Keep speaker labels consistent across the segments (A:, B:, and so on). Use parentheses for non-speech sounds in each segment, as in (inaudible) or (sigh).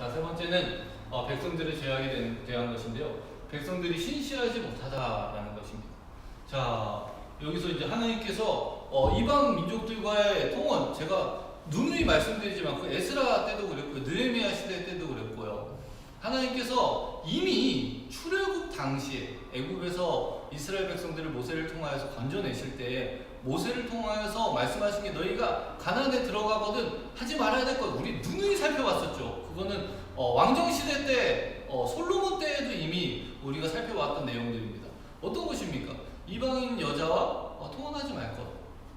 A: 자, 세 번째는 어, 백성들의 죄악에 대한, 것인데요. 백성들이 신실하지 못하다라는 것입니다. 자, 여기서 이제 하나님께서 어, 이방 민족들과의 통원, 제가 누누이 말씀드리지만 그 에스라 때도 그랬고요. 느헤미야 시대 때도 그랬고요. 하나님께서 이미 출애굽 당시에 애굽에서 이스라엘 백성들을 모세를 통하여서 건져내실 때 모세를 통하여서 말씀하신 게 너희가 가나안에 들어가거든 하지 말아야 될 것 우리 누누이 살펴봤었죠. 그거는 어, 왕정 시대 때 어, 솔로몬 때에도 이미 우리가 살펴봤던 내용들입니다. 어떤 것입니까? 이방인 여자와 어, 통혼하지 말 것.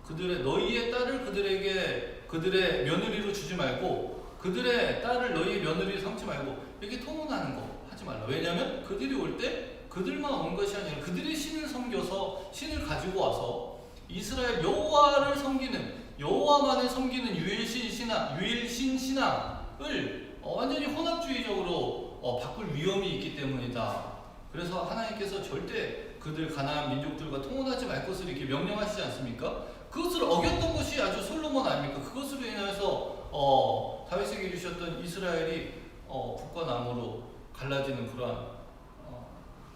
A: 그들의 너희의 딸을 그들에게 그들의 며느리로 주지 말고 그들의 딸을 너희의 며느리로 삼지 말고 이렇게 통혼하는 거 하지 말라. 왜냐하면 그들이 올 때 그들만 온 것이 아니라 그들의 신을 섬겨서 신을 가지고 와서 이스라엘 여호와를 섬기는 여호와만을 섬기는 유일신 신앙 유일신 신앙을 어, 완전히 혼합주의적으로 어, 바꿀 위험이 있기 때문이다. 그래서 하나님께서 절대 그들 가나안 민족들과 통혼하지 말 것을 이렇게 명령하시지 않습니까? 그것을 어겼던 것이 아주 솔로몬 아닙니까? 그것으로 인해서 어, 다윗에게 주셨던 이스라엘이 어, 북과 남으로 갈라지는 그러한 어,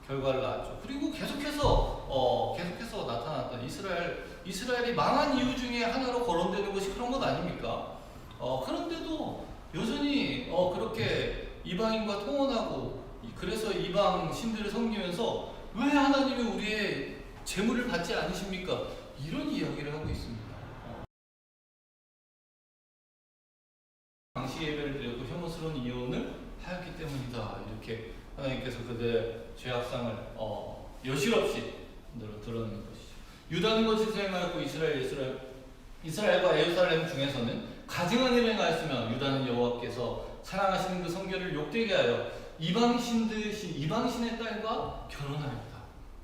A: 결과를 낳았죠. 그리고 계속해서 어, 계속해서 나타났던 이스라엘 이스라엘이 망한 이유 중에 하나로 거론되는 것이 그런 것 아닙니까? 어, 그런데도 여전히 어, 그렇게 이방인과 통혼하고 이- 그래서 이방 신들을 섬기면서 왜 하나님이 우리의 재물을 받지 않으십니까? 이런 이야기를 하고 있습니다. 어. 당시 예배를 드렸고 혐오스러운 이혼을 하였기 때문이다. 이렇게 하나님께서 그들의 죄악상을 어, 여실 없이 드러- 드러내는 것이죠. 유다는 것을 수행하였고 이스라엘 이스라엘 이스라엘과 예루살렘 중에서는 가증한 일을 행하였으면 유다는 여호와께서 사랑하시는 그 성결을 욕되게 하여 이방신들 이방신의 딸과 결혼하였다.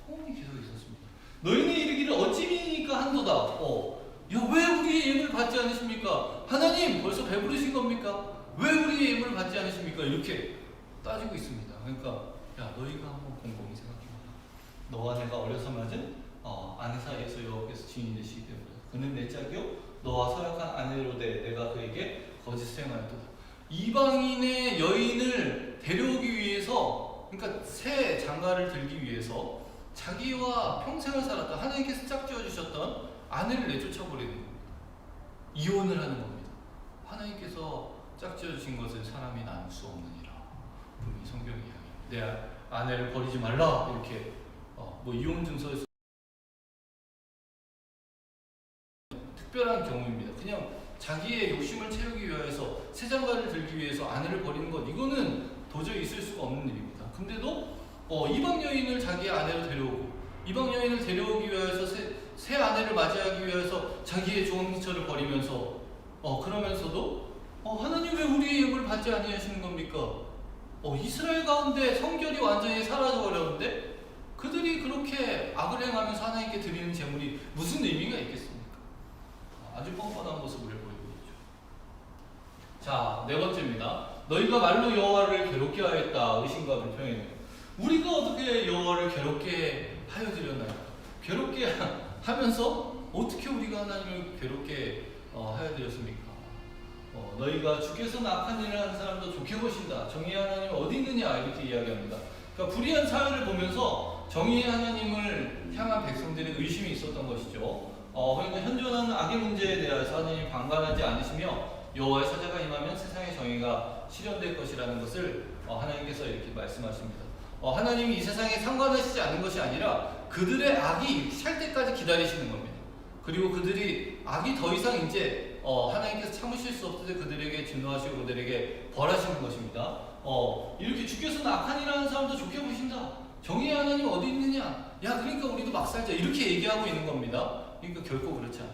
A: 통혼이 계속 있었습니다. 너희는 이르기를 어찌 미니까 한도다. 어, 야, 왜 우리의 예물을 받지 않으십니까? 하나님 벌써 배부르신 겁니까? 왜 우리의 예물을 받지 않으십니까? 이렇게 따지고 있습니다. 그러니까 야 너희가 한번 곰곰이 생각해봐라. 너와 내가 어려서 맞은 어, 아내 사이에서 여호와께서 증인이 되시기 때문에 그는 내 짝이요 너와 서약한 아내로 돼 내가 그에게 거짓 수행하였도다. 이방인의 여인을 데려오기 위해서 그러니까 새 장가를 들기 위해서 자기와 평생을 살았던 하나님께서 짝지어 주셨던 아내를 내쫓아 버리는 겁니다. 이혼을 하는 겁니다. 하나님께서 짝지어 주신 것을 사람이 나눌 수 없느니라. 분명히 성경이 이야기합니다. 내 아내를 버리지 말라 이렇게 어, 뭐 이혼 증서에서 특별한 경우입니다. 그냥 자기의 욕심을 채우기 위해서 새 장가를 들기 위해서 아내를 버리는 것 이거는 도저히 있을 수가 없는 일입니다. 근데도 어, 이방 여인을 자기의 아내로 데려오고 이방 여인을 데려오기 위해서 새, 새 아내를 맞이하기 위해서 자기의 종처를 버리면서 어, 그러면서도 어, 하나님 왜 우리의 예물을 받지 아니하시는 겁니까? 어, 이스라엘 가운데 성결이 완전히 사라져 버렸는데 그들이 그렇게 악을 행하면서 하나님께 드리는 제물이 무슨 의미가 있겠습니까? 아주 뻔뻔한 모습을 보이고 있죠. 자, 네 번째입니다. 너희가 말로 여호와를 괴롭게 하였다. 의심과 불평이네요. 우리가 어떻게 여호와를 괴롭게 하여 드렸나요? 괴롭게 (laughs) 하면서 어떻게 우리가 하나님을 괴롭게 어, 하여 드렸습니까? 어, 너희가 주께서 악한 일을 하는 사람도 좋게 보신다. 정의의 하나님 어디 있느냐 이렇게 이야기합니다. 그러니까 불의한 사회를 보면서 정의의 하나님을 향한 백성들의 의심이 있었던 것이죠. 어, 그러니까 현존하는 악의 문제에 대해서 하나님 방관하지 않으시며 여호와의 사자가 임하면 세상의 정의가 실현될 것이라는 것을 어, 하나님께서 이렇게 말씀하십니다. 어, 하나님이 이 세상에 상관하시지 않는 것이 아니라 그들의 악이 살 때까지 기다리시는 겁니다. 그리고 그들이 악이 더 이상 이제 어, 하나님께서 참으실 수 없을 때 그들에게 진노하시고 그들에게 벌하시는 것입니다. 어, 이렇게 주께서는 악한 일 하는 사람도 좋게 보신다. 정의의 하나님 어디 있느냐? 야, 그러니까 우리도 막 살자. 이렇게 얘기하고 있는 겁니다. 그러니까 결코 그렇지 않다.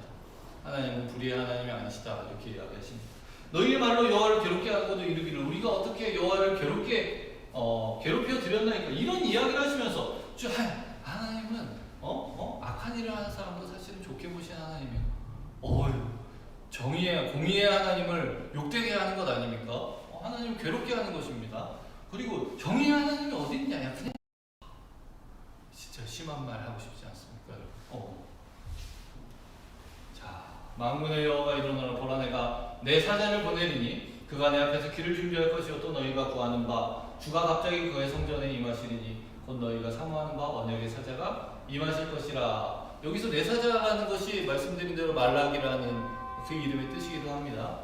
A: 하나님은 불의의 하나님이 아니시다. 이렇게 이야기하십니다. 너희의 말로 여호와를 괴롭게 하고도 이르기를 우리가 어떻게 여호와를 괴롭게 어, 괴롭혀 드렸나니까 이런 이야기를 하시면서 주 하- 하나님은 어? 어? 악한 일을 하는 사람도 사실은 좋게 보시는 하나님이에요. 어휴 정의의 공의의 하나님을 욕되게 하는 것 아닙니까? 어, 하나님을 괴롭게 하는 것입니다. 그리고 정의의 하나님이 어디 있냐? 야 그냥 진짜 심한 말 하고 싶지 않습니까? 여러분? 어. 자, 만군의 여호와가 일어나라 보라 내가 내 사자를 보내리니 그가 내 앞에서 길을 준비할 것이요 또 너희가 구하는 바 주가 갑자기 그의 성전에 임하시리니 곧 너희가 사모하는 바 언약의 사자가 임하실 것이라 여기서 내 사자라는 것이 말씀드린 대로 말락이라는 그 이름의 뜻이기도 합니다.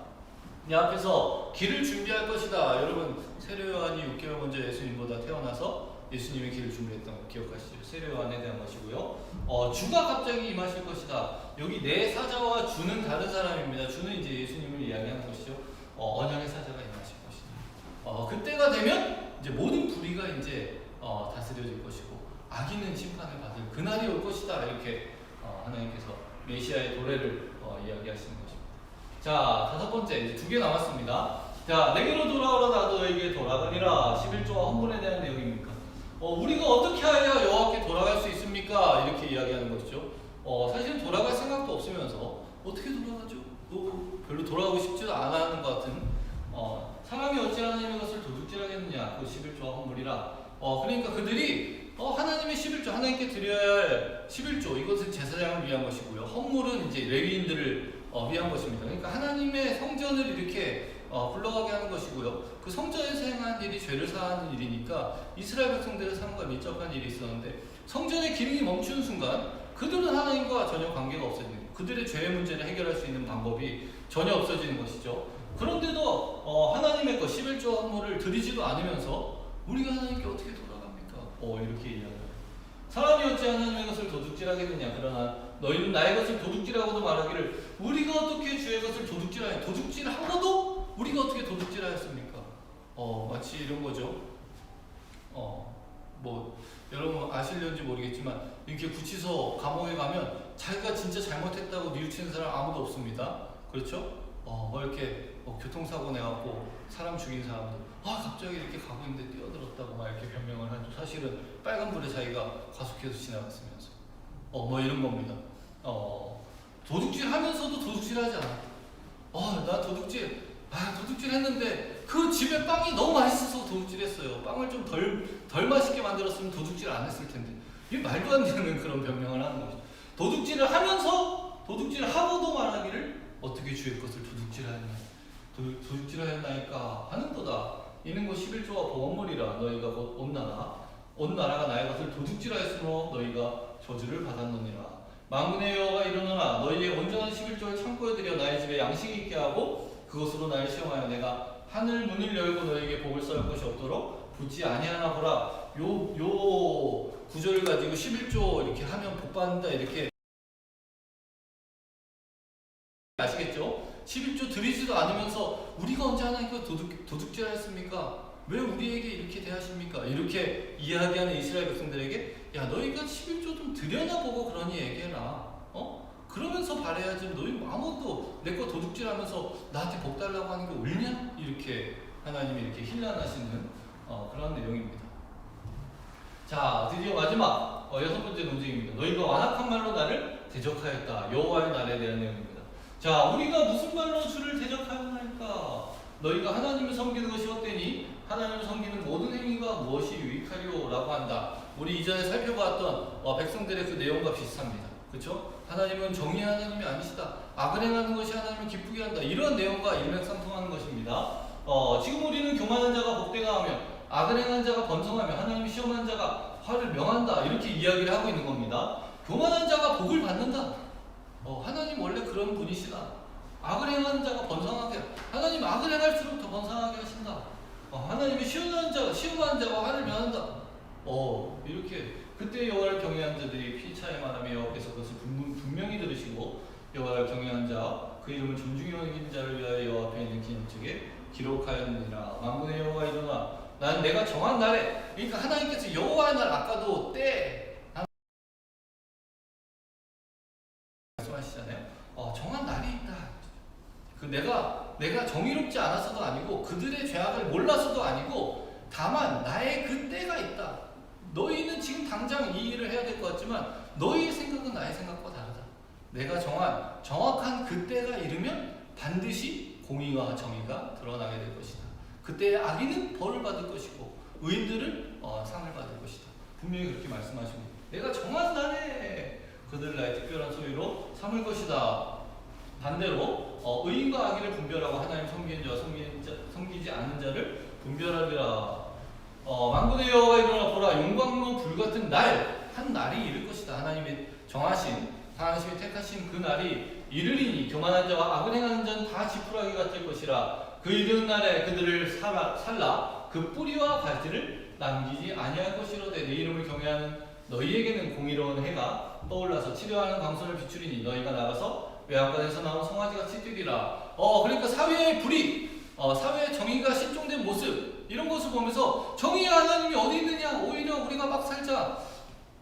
A: 내 앞에서 길을 준비할 것이다. 여러분 세례 요한이 6개월 먼저 예수님보다 태어나서 예수님의 길을 준비했던 거 기억하시죠? 세례 요한에 대한 것이고요. 어, 주가 갑자기 임하실 것이다. 여기 내 사자와 주는 다른 사람입니다. 주는 이제 예수님을 이야기하는 것이죠. 어, 언약의 사자가 임하실 것이다. 어, 그때가 되면 이제 모든 불의가 이제 어, 다스려질 것이고 악인은 심판을 받을 그날이 올 것이다. 이렇게 어, 하나님께서 메시아의 도래를 어, 이야기하시는 것입니다. 자, 다섯 번째 이제 두 개 남았습니다. 자, 내게로 돌아오라 나도 너에게 돌아가리라. 11조와 헌문에 대한 내용입니까? 어, 우리가 어떻게 하여야 여호와께 돌아갈 수 있습니까? 이렇게 이야기하는 것이죠. 어, 사실은 돌아갈 생각도 없으면서 어떻게 돌아가죠? 또 별로 돌아가고 싶지도 하는 것 같은 어, 사람이 어찌 하나님의 것을 도둑질하겠느냐? 그 11조와 헌물이라. 어, 그러니까 그들이 어, 하나님의 11조, 하나님께 드려야 할 11조, 이것은 제사장을 위한 것이고요. 헌물은 이제 레위인들을 어, 위한 것입니다. 그러니까 하나님의 성전을 이렇게 어, 굴러가게 하는 것이고요. 그 성전에서 행한 일이 죄를 사하는 일이니까 이스라엘 백성들의 삶과 밀접한 일이 있었는데 성전의 기능이 멈추는 순간 그들은 하나님과 전혀 관계가 없어지는. 그들의 죄의 문제를 해결할 수 있는 방법이 전혀 없어지는 것이죠. 그런데도 어, 하나님의 것 11조 헌물을 드리지도 않으면서 우리가 하나님께 어떻게 돌아갑니까? 어, 이렇게 이야기합니다. 사람이 어찌 하나님의 것을 도둑질하겠느냐 그러나 너희는 나의 것을 도둑질하고도 말하기를 우리가 어떻게 주의 것을 도둑질하냐 도둑질하고도 우리가 어떻게 도둑질하였습니까? 어 마치 이런 거죠. 어 뭐 여러분 아실는지 모르겠지만 이렇게 구치소 감옥에 가면 자기가 진짜 잘못했다고 뉘우치는 사람 아무도 없습니다. 그렇죠? 어 뭐 이렇게 어, 교통사고 내갖고 사람 죽인 사람도 아 갑자기 이렇게 가고 있는데 뛰어들었다고 막 이렇게 변명을 하죠. 사실은 빨간불에 자기가 과속해서 지나갔으면서 어 뭐 이런 겁니다. 어 도둑질 하면서도 도둑질 하지 않아. 어나 도둑질 아 도둑질 했는데 그 집에 빵이 너무 맛있어서 도둑질했어요. 빵을 좀 덜 덜 맛있게 만들었으면 도둑질 안 했을 텐데. 이게 말도 안 되는 그런 변명을 하는 거죠. 도둑질을 하면서 도둑질을 하고도 말하기를 어떻게 주의 것을 도둑질하였냐 도, 도둑질하였나이까? 하는도다. 이는 곧 11조와 보건물이라 너희가 곧 온 나라 온 나라가 나의 것을 도둑질하였으므로 너희가 저주를 받았느니라. 만군의 여호와가 이르노나 너희의 온전한 11조를 창고에 들여 나의 집에 양식이 있게 하고 그것으로 나를 시험하여 내가 하늘 문을 열고 너에게 복을 썰 것이 없도록 붙지 아니하나 보라 요, 요 구절을 가지고 11조 이렇게 하면 복 받는다 이렇게 아시겠죠? 11조 드리지도 않으면서 우리가 언제 하나님께 도둑, 도둑질 하였습니까? 왜 우리에게 이렇게 대하십니까? 이렇게 이야기하는 이스라엘 백성들에게 야 너희가 11조 좀 드려나 보고 그러니 얘기해라 어? 그러면서 바래야지 너희 아무것도 내 거 도둑질하면서 나한테 복 달라고 하는 게 옳냐? 이렇게 하나님이 이렇게 힐난하시는 어, 그런 내용입니다 자 드디어 마지막 어, 여섯 번째 논쟁입니다 너희가 완악한 말로 나를 대적하였다 여호와의 날에 대한 내용입니다 자, 우리가 무슨 말로 주를 대적하였나이까? 너희가 하나님을 섬기는 것이 헛되니 하나님을 섬기는 모든 행위가 무엇이 유익하리오라고 한다. 우리 이전에 살펴봤던 어, 백성들의 그 내용과 비슷합니다. 그렇죠? 하나님은 정의의 하나님이 아니시다. 악을 행하는 것이 하나님을 기쁘게 한다. 이런 내용과 일맥상통하는 것입니다. 어, 지금 우리는 교만한 자가 복되가 하며 악을 행한 자가 번성하며 하나님이 시험한 자가 화를 명한다. 이렇게 이야기를 하고 있는 겁니다. 교만한 자가 복을 받는다. 어, 하나님 원래 그런 분이시다. 악을 행하는 자가 번성하게 하나님 악을 행할수록 더 번성하게 하신다. 어, 하나님이 시험하는 자가 시험하는 자가 화를 면한다. 어 이렇게 그때 여호와를 경외한 자들이 피차에 말하며 여호와께서 그것을 분명, 분명히 들으시고 여호와를 경외한 자 그 이름을 존중히 여기는 자를 위하여 여호와 앞에 있는 기념책에 기록하였느니라 만군의 여호와 일어나 난 내가 정한 날에 그러니까 하나님께서 여호와의 날 아까도 때 말씀하시잖아요. 어, 정한 날이 있다. 그 내가 내가 정의롭지 않아서도 아니고 그들의 죄악을 몰라서도 아니고 다만 나의 그 때가 있다. 너희는 지금 당장 이 일을 해야 될 것 같지만 너희의 생각은 나의 생각과 다르다. 내가 정한 정확한 그 때가 이르면 반드시 공의와 정의가 드러나게 될 것이다. 그때 악인은 벌을 받을 것이고 의인들은 어, 상을 받을 것이다. 분명히 그렇게 말씀하시고 내가 정한 날에 그들 나의 특별한 소유로 삼을 것이다. 반대로 어, 의인과 악인을 분별하고 하나님 섬기는 자와 섬기지 않는 자를 분별하리라. 어, 만군의 여호와가 일어나 보라 용광로 불같은 날 한 날이 이를 것이다. 하나님이 정하신 하나님이 택하신 그 날이 이르리니 교만한 자와 악을 행하는 자는 다 지푸라기가 될 것이라. 그 이른 날에 그들을 살아, 살라 그 뿌리와 가지를 남기지 아니할 것이로되 내 이름을 경외하는 너희에게는 공의로운 해가 떠올라서 치료하는 광선을 비추리니 너희가 나가서 외양간에서 나온 송아지같이 뛰리라. 어 그러니까 사회의 불이 어, 사회의 정의가 실종된 모습 이런 것을 보면서 정의의 하나님이 어디 있느냐 오히려 살자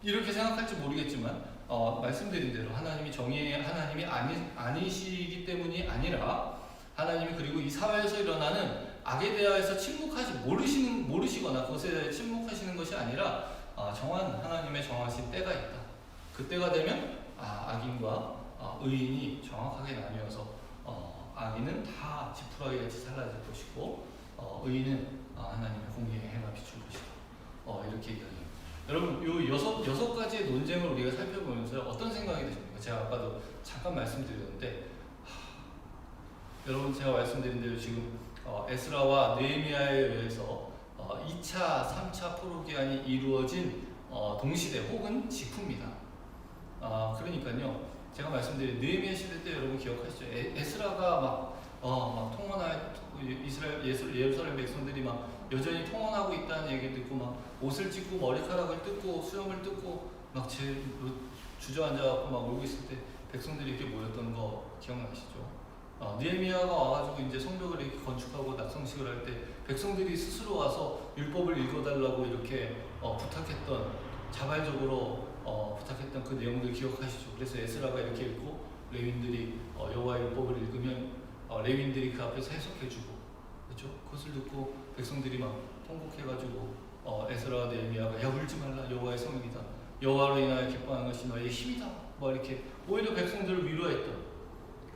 A: 이렇게 생각할지 모르겠지만 어, 말씀드린 대로 하나님이 정의의 하나님이 아니, 아니시기 때문이 아니라 하나님이 그리고 이 사회에서 일어나는 악에 대하여서 침묵하시 모르시는 모르시거나 그것에 대해 침묵하시는 것이 아니라 아, 정한 하나님의 정하신 때가 있다. 그 때가 되면 아, 악인과 아, 의인이 정확하게 나뉘어서 어, 악인은 다 지푸라기 같이 사라질 것이고 어, 의인은 아, 하나님의 공의의 해가 비출 것이다. 어, 이렇게. 여러분 요 여섯 여섯 가지의 논쟁을 우리가 살펴보면서 어떤 생각이 드십니까? 제가 아까도 잠깐 말씀드렸는데 하, 여러분 제가 말씀드린 대로 지금 어, 에스라와 느헤미야에 의해서 어, 2차, 3차 포로기한이 이루어진 어, 동시대 혹은 직후입니다. 아 그러니까요. 제가 말씀드린 느헤미야 시대 때 여러분 기억하시죠? 에, 에스라가 막, 어, 막 통원할 이스라엘 예루살렘 백성들이 막 여전히 통원하고 있다는 얘기 듣고 막 옷을 찢고 머리카락을 뜯고 수염을 뜯고 막 제 주저앉아갖고 막 울고 있을 때 백성들이 이렇게 모였던 거 기억나시죠? 어, 느헤미야가 와가지고 이제 성벽을 이렇게 건축하고 낙성식을 할 때 백성들이 스스로 와서 율법을 읽어달라고 이렇게 어, 부탁했던 자발적으로 어, 부탁했던 그 내용들 기억하시죠? 그래서 에스라가 이렇게 읽고 레윈들이 어, 여호와 의 율법을 읽으면 어, 레윈들이 그 앞에서 해석해주고 그렇죠? 그것을 듣고 백성들이 막 통곡해가지고 어, 에스라와 느헤미야가 야 울지 말라 여호와의 성이다. 여호와로 인하여 기뻐하는 것이 너의 힘이다. 뭐 이렇게 오히려 백성들을 위로했던.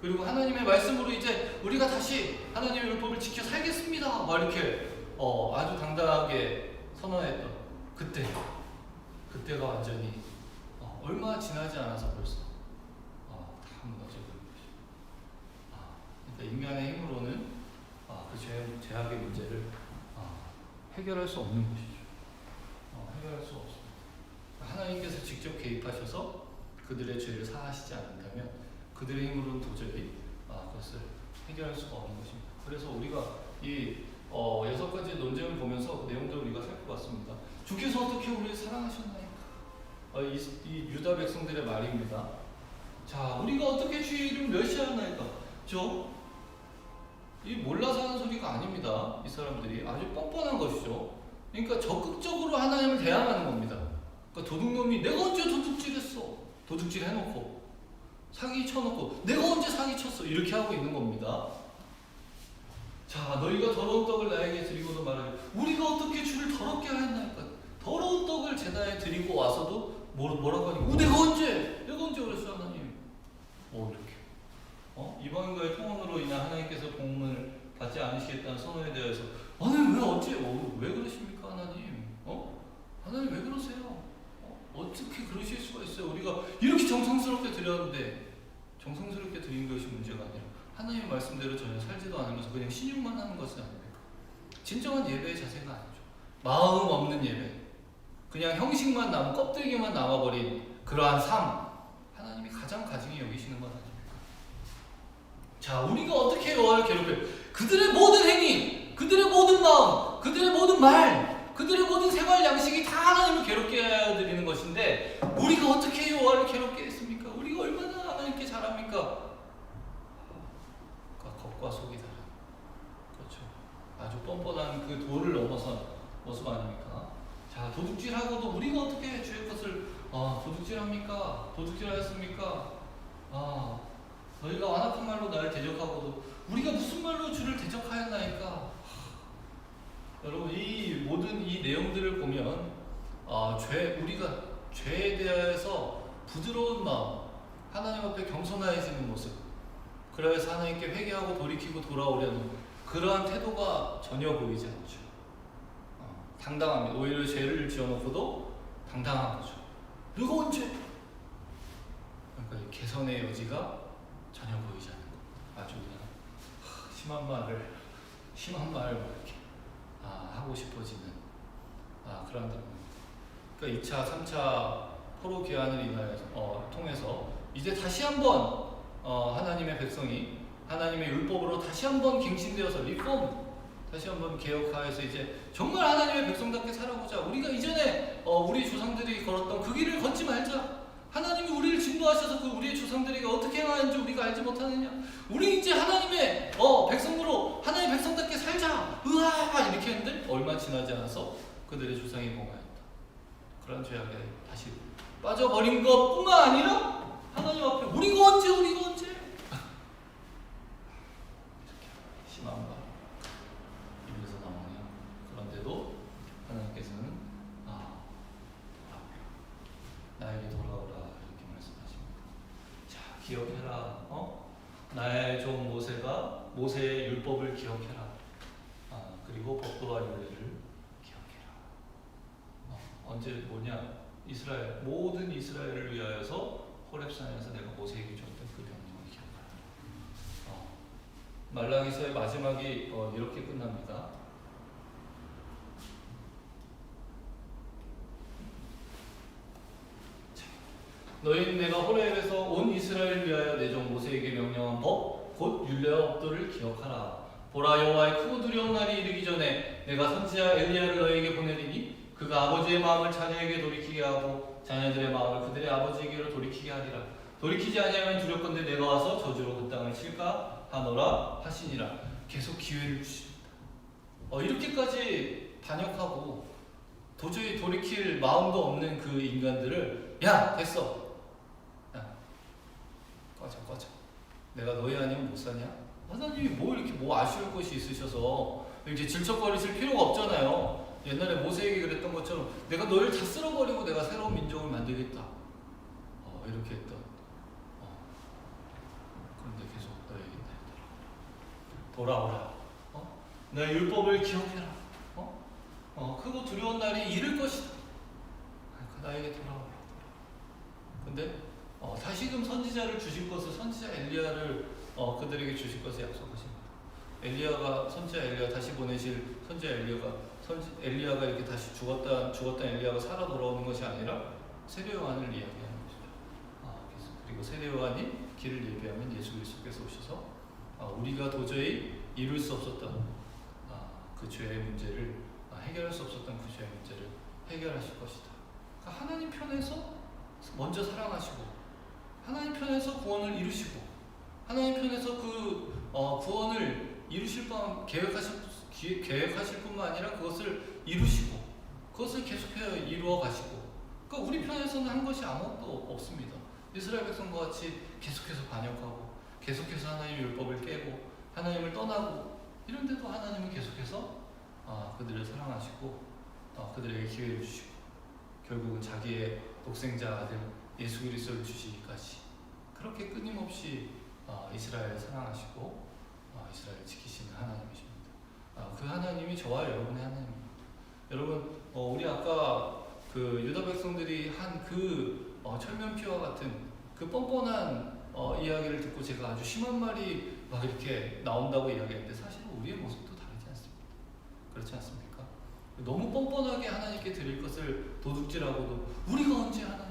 A: 그리고 하나님의 말씀으로 이제 우리가 다시 하나님의 율법을 지켜 살겠습니다. 막 이렇게 어, 아주 당당하게 선언했던 그때. 그때가 완전히 어, 얼마 지나지 않아서 벌써 어, 다 무너져 버린 것이죠. 아, 그러니까 인간의 힘으로는 아, 그 죄, 죄악의 문제를 아, 해결할 수 없는 것이죠. 어, 해결할 수 없습니다. 하나님께서 직접 개입하셔서 그들의 죄를 사하시지 않는다면 그들의 힘으로는 도저히 아, 그것을 해결할 수가 없는 것입니다. 그래서 우리가 이 어, 여섯 가지 논쟁을 보면서 그 내용들을 우리가 살펴봤습니다. 주께서 어떻게 우리를 사랑하셨나이까? 어, 이, 이 유다 백성들의 말입니다. 자, 우리가 어떻게 주의를 멸시하나이까? 저, 이 몰라서 하는 소리가 아닙니다. 이 사람들이 아주 뻔뻔한 것이죠. 그러니까 적극적으로 하나님을 대항하는 겁니다. 그러니까 도둑놈이 내가 언제 도둑질했어? 도둑질 해놓고 사기 쳐놓고 내가 언제 사기 쳤어? 이렇게 하고 있는 겁니다. 자, 너희가 더러운 떡을 나에게 드리고도 말하여 우리가 어떻게 주를 더럽게 하였나이까? 더러운 떡을 제단에 드리고 와서도 뭐, 뭐라고 하니? 어, 내가 언제? 내가 언제 그랬어? 어 이렇게 어? 이방인과의 통혼으로 인한 하나님께서 복문을 받지 않으시겠다는 선언에 대해서 하나님 왜 어째 어, 왜 그러십니까 하나님? 어? 하나님 왜 그러세요? 어? 어떻게 그러실 수가 있어요? 우리가 이렇게 정성스럽게 드렸는데 정성스럽게 드린 것이 문제가 아니라 하나님의 말씀대로 전혀 않으면서 그냥 신용만 하는 것은 아닙니까? 진정한 예배의 자세가 아니죠. 마음 없는 예배. 그냥 형식만 남은 껍데기만 남아버린 그러한 삶. 하나님이 가장 가증히 여기시는 것 아닙니까? 자, 우리가 어떻게 여호와를 괴롭혀요? 그들의 모든 행위, 그들의 모든 마음, 그들의 모든 말, 그들의 모든 생활 양식이 다 하나님을 괴롭게 하여 드리는 것인데 우리가 어떻게 여호와를 괴롭게 했습니까? 우리가 얼마나 하나님께 잘합니까? 그러니까 겉과 속이 다른 그렇죠 아주 뻔뻔한 그 도를 넘어선 모습 아닙니까 자 도둑질하고도 우리가 어떻게 주의 것을 아 도둑질합니까 도둑질하였습니까 아 너희가 완악한 말로 나를 대적하고도 우리가 무슨 말로 주를 대적하였나이까 하, 여러분 이 모든 이 내용들을 보면 아, 죄 우리가 죄에 대해서 부드러운 마음 하나님 앞에 겸손해지는 모습 그래서 하나님께 회개하고 돌이키고 돌아오려는 그러한 태도가 전혀 보이지 않죠. 어, 당당합니다. 오히려 죄를 지어놓고도 당당한 거죠. 누가 언제? 그러니까 이 개선의 여지가 전혀 보이지 않는 것. 아주 그냥 하, 심한 말을 (laughs) 심한 말을 막 이렇게 아, 하고 싶어지는 아, 그런 단어입니다. 그러니까 2차, 3차 포로 귀환을 인하여서 어, 통해서 이제 다시 한번 어, 하나님의 백성이 하나님의 율법으로 다시 한번 갱신되어서 리폼 다시 한번 개혁하여서 이제 정말 하나님의 백성답게 살아보자. 우리가 이전에 어, 우리 조상들이 걸었던 그 길을 걷지 말자. 하나님이 우리를 진노하셔서 그 우리의 조상들에게 어떻게 행하는지 우리가 알지 못하느냐. 우리 이제 하나님의 어, 백성으로 하나님의 백성답게 살자. 으아 이렇게 했는데 얼마 지나지 않아서 그들의 조상이 봉하였다. 그런 죄악에 다시 빠져버린 것뿐만 아니라 하나님 앞에 우리가 언제 우리가 언제 이렇게 심한 말 입에서 나오네요. 그런데도 하나님께서는 아 나에게 돌아오라 이렇게 말씀하십니다. 자 기억해라, 어? 나의 종 모세의 율법을 기억해라. 아 그리고 법도와 윤례를 기억해라. 어, 언제 뭐냐? 이스라엘 모든 이스라엘을 위하여서 호렙산에서 내가 모세에게 줬던 그 명령을 기억하라. 어, 말라기서의 마지막이 어, 이렇게 끝납니다. 너희는 내가 호렙에서 온 이스라엘을 위하여 내종 모세에게 명령한 법, 곧 율례와 법도를 기억하라. 보라 여호와의 크고 두려운 날이 이르기 전에 내가 선지자 엘리야를 너희에게 보내리니 그가 아버지의 마음을 자녀에게 돌이키게 하고 자녀들의 마음을 그들의 아버지에게로 돌이키게 하리라. 돌이키지 아니하면 두렵건대 내가 와서 저주로 그 땅을 칠까 하노라 하시니라. 계속 기회를 주십니다. 어, 이렇게까지 반역하고 도저히 돌이킬 마음도 없는 그 인간들을 야 됐어 야 꺼져 꺼져 내가 너희 아니면 못 사냐 하나님이 뭐 이렇게 뭐 아쉬울 것이 있으셔서 이렇게 질척거리실 필요가 없잖아요 옛날에 모세에게 그랬던 것처럼 내가 너희를 다 쓸어버리고 내가 새로운 민족을 만들겠다 어, 이렇게 했던 어. 그런데 계속 너에게 돌아오라 어? 내 율법을 기억해라 어? 어, 크고 두려운 날이 이를 것이다. 그 나에게 돌아오라. 근데 어, 다시금 선지자를 주실 것을 선지자 엘리야를 어, 그들에게 주실 것을 약속하십니다. 엘리야가 선지자 엘리야 다시 보내실 선지자 엘리야가 선지 엘리야가 이렇게 다시 죽었다 죽었던 엘리야가 살아 돌아오는 것이 아니라 세례 요한을 이야기하는 것이죠. 아, 그리고 세례 요한이 길을 예비하면 예수 그리스도께서 오셔서 아, 우리가 도저히 이룰 수 없었던 아, 그 죄의 문제를 아, 해결할 수 없었던 그 죄의 문제를 해결하실 것이다. 그러니까 하나님 편에서 먼저 사랑하시고 하나님 편에서 구원을 이루시고 하나님 편에서 그 어, 구원을 이루실 뻔 계획하실 기- 계획하실 뿐만 아니라 그것을 이루시고 그것을 계속해서 이루어 가시고 그러니까 우리 편에서는 한 것이 아무것도 없습니다. 이스라엘 백성과 같이 계속해서 반역하고 계속해서 하나님의 율법을 깨고 하나님을 떠나고 이런데도 하나님은 계속해서 아, 그들을 사랑하시고 아, 그들에게 기회를 주시고 결국은 자기의 독생자 아들 예수 그리스도를 주시기까지 그렇게 끊임없이 아, 이스라엘을 사랑하시고 아, 이스라엘을 지키시는 하나님이십니다. 아, 그 하나님이 저와 여러분의 하나님입니다. 여러분 어, 우리 아까 그 유다 백성들이 한 그 철면피와 같은 그 뻔뻔한 어, 이야기를 듣고 제가 아주 심한 말이 막 이렇게 나온다고 이야기했는데 사실은 우리의 모습도 다르지 않습니까? 그렇지 않습니까? 너무 뻔뻔하게 하나님께 드릴 것을 도둑질하고도 우리가 언제 하나님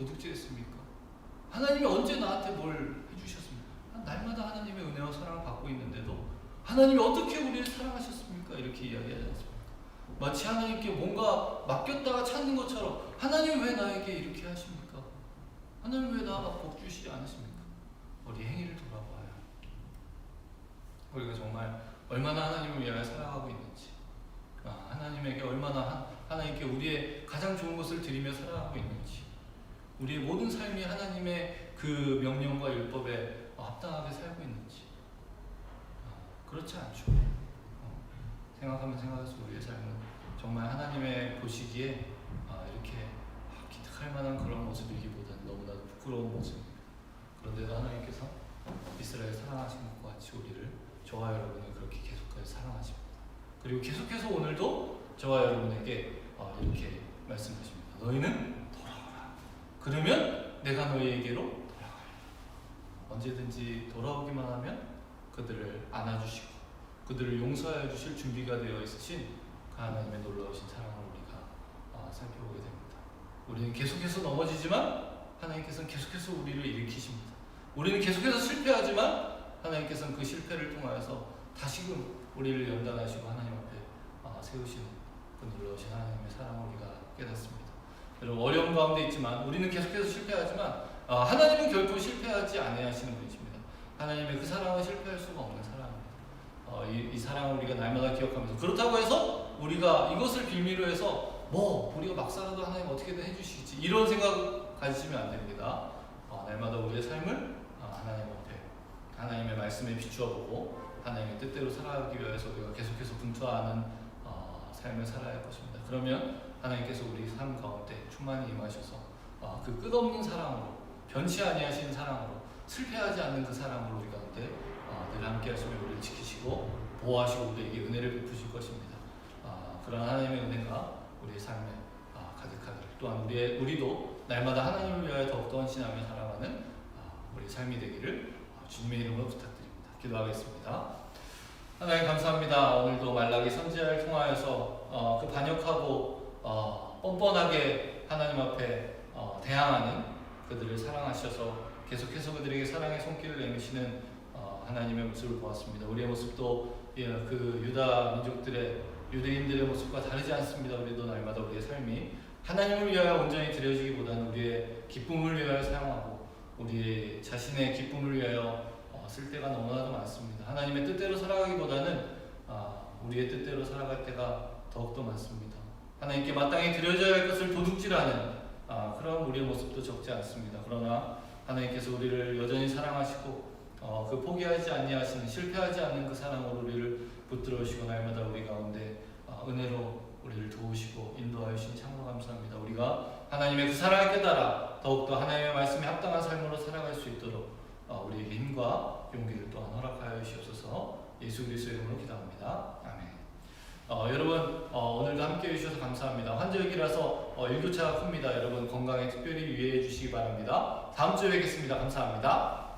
A: 도둑질했습니까? 하나님이 언제 나한테 뭘 해주셨습니까? 날마다 하나님의 은혜와 사랑을 받고 있는데도 하나님이 어떻게 우리를 사랑하셨습니까? 이렇게 이야기하지 않습니까? 마치 하나님께 뭔가 맡겼다가 찾는 것처럼 하나님 왜 나에게 이렇게 하십니까? 하나님 왜 나가 복 주시지 않으십니까? 우리 행위를 돌아봐야 우리가 정말 얼마나 하나님을 위하여 살아가고 있는지 아, 하나님에게 얼마나 하, 하나님께 우리의 가장 좋은 것을 드리며 살아가고 있는지 우리의 모든 삶이 하나님의 그 명령과 율법에 합당하게 살고 있는지 아, 그렇지 않죠. 어, 생각하면 생각할수록 우리의 삶은 정말 하나님의 보시기에 아, 이렇게 아, 기특할 만한 그런 모습이기보다는 너무나도 부끄러운 모습입니다. 그런데도 하나님께서 이스라엘 사랑하신 것과 같이 우리를 저와 여러분을 그렇게 계속해서 사랑하십니다. 그리고 계속해서 오늘도 저와 여러분에게 어, 이렇게 말씀하십니다. 너희는. 그러면 내가 너희에게로 돌아가리라. 언제든지 돌아오기만 하면 그들을 안아주시고 그들을 용서해 주실 준비가 되어 있으신 그 하나님의 놀라우신 사랑을 우리가 아, 살펴보게 됩니다. 우리는 계속해서 넘어지지만 하나님께서는 계속해서 우리를 일으키십니다. 우리는 계속해서 실패하지만 하나님께서는 그 실패를 통하여서 다시금 우리를 연단하시고 하나님 앞에 아, 세우시는 그 놀라우신 하나님의 사랑을 우리가 깨닫습니다. 여러분 어려운 가운데 있지만 우리는 계속해서 실패하지만 아, 하나님은 결코 실패하지 아니하시는 분이십니다. 하나님의 그 사랑은 실패할 수가 없는 사랑입니다. 어, 이, 이 사랑을 우리가 날마다 기억하면서 그렇다고 해서 우리가 이것을 빌미로 해서 뭐 우리가 막 살아도 하나님 어떻게든 해주시겠지 이런 생각 가지시면 안 됩니다. 어, 날마다 우리의 삶을 어, 하나님 앞에 하나님의 말씀에 비추어 보고 하나님의 뜻대로 살아가기 위해서 우리가 계속해서 분투하는 어, 삶을 살아야 할 것입니다. 그러면 하나님께서 우리 삶 가운데 충만히 임하셔서 어, 그 끝없는 사랑으로 변치 아니하시는 사랑으로 슬퍼하지 않는 그 사랑으로 우리 가운데 어, 늘 함께 하시며 우리를 지키시고 보호하시고 우리에게 은혜를 베푸실 것입니다. 아, 그런 하나님의 은혜가 우리의 삶에 아, 가득하기를 또한 우리의 우리도 날마다 하나님을 위하여 더욱더 헌신하며 살아가는 아, 우리 삶이 되기를 아, 주님의 이름으로 부탁드립니다. 기도하겠습니다. 하나님 감사합니다. 오늘도 말라기 선지자를 통하여서 어, 그 반역하고 어, 뻔뻔하게 하나님 앞에 어, 대항하는 그들을 사랑하셔서 계속해서 그들에게 사랑의 손길을 내미시는 어, 하나님의 모습을 보았습니다. 우리의 모습도 예, 그 유다 민족들의 유대인들의 모습과 다르지 않습니다. 우리도 날마다 우리의 삶이 하나님을 위하여 온전히 드려지기보다는 우리의 기쁨을 위하여 사용하고 우리의 자신의 기쁨을 위하여 어, 쓸 때가 너무나도 많습니다. 하나님의 뜻대로 살아가기보다는 아, 우리의 뜻대로 살아갈 때가 더욱더 많습니다. 하나님께 마땅히 드려져야 할 것을 도둑질하는 아, 그런 우리의 모습도 적지 않습니다. 그러나 하나님께서 우리를 여전히 사랑하시고 어, 그 포기하지 아니하시는 실패하지 않는 그 사랑으로 우리를 붙들어 주시고 날마다 우리 가운데 어, 은혜로 우리를 도우시고 인도하여 주신 참으로 감사합니다. 우리가 하나님의 그 사랑을 깨달아 더욱더 하나님의 말씀에 합당한 삶으로 살아갈 수 있도록 어, 우리에게 힘과 용기를 또한 허락하여 주시옵소서 예수 그리스도의 이름으로 기도합니다. 어, 여러분 어, 오늘도 함께해 주셔서 감사합니다. 환절기라서 어, 일교차가 큽니다. 여러분 건강에 특별히 유의해 주시기 바랍니다. 다음 주에 뵙겠습니다. 감사합니다.